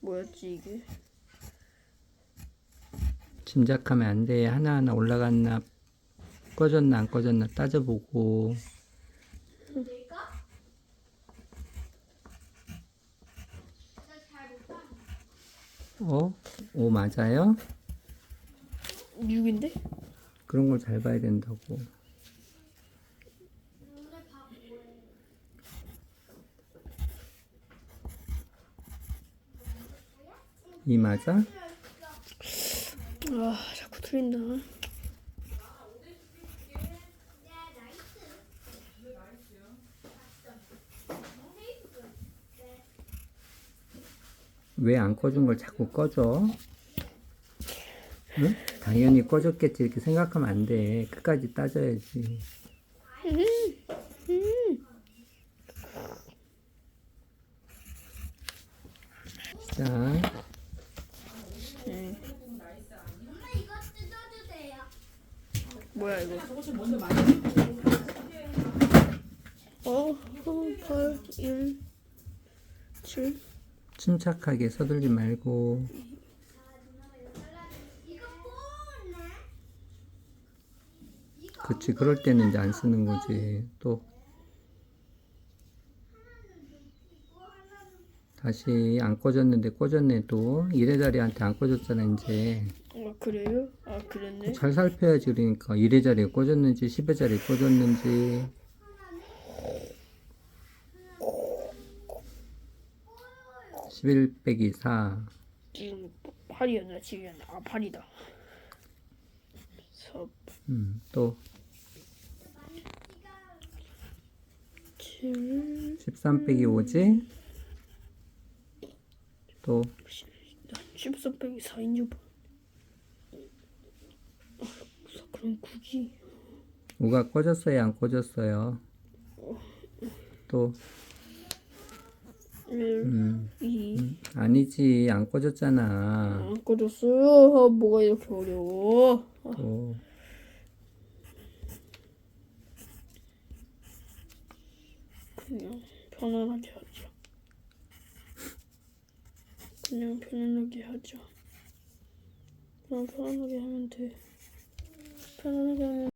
뭐였지 이게? 짐작하면 안 돼. 하나하나 올라갔나, 꺼졌나, 안 꺼졌나 따져보고. 어? 오, 맞아요? 6인데? 그런 걸 잘 봐야 된다고. 이 맞아? 아 자꾸 틀린다. 왜 안 꺼준 걸 자꾸 꺼줘? 응? 당연히 꺼졌겠지 이렇게 생각하면 안 돼. 끝까지 따져야지. 자, 이거 뜯어도 돼요. 뭐야 이거? 어, 어, 8, 1, 7. 침착하게 서둘지 말고? 그치 그럴 때는 이제 안 쓰는 거지 또 다시 안 꺼졌는데 꺼졌네 또. 이래자리한테 안 꺼졌잖아 이제. 아 그래요? 아 그랬네. 잘 살펴야지 그러니까. 1의 자리에 꺼졌는지 10의 자리에 꺼졌는지. 11 빼기 4 지금 8이었나 7이었나? 아 8이다. 4, 음, 또. 7, 13 빼기 5지 또13 빼기 4인 줄 봐. 아, 그럼 9지. 5가 꺼졌어요 안 꺼졌어요 또 1, 음, 2. 아니지 안 꺼졌잖아 안 꺼졌어요. 아, 뭐가 이렇게 어려워? 아, 또 그냥 편안하게 하자. 그냥 편안하게 하자. 그냥 편안하게 하면 돼. 편안하게 하면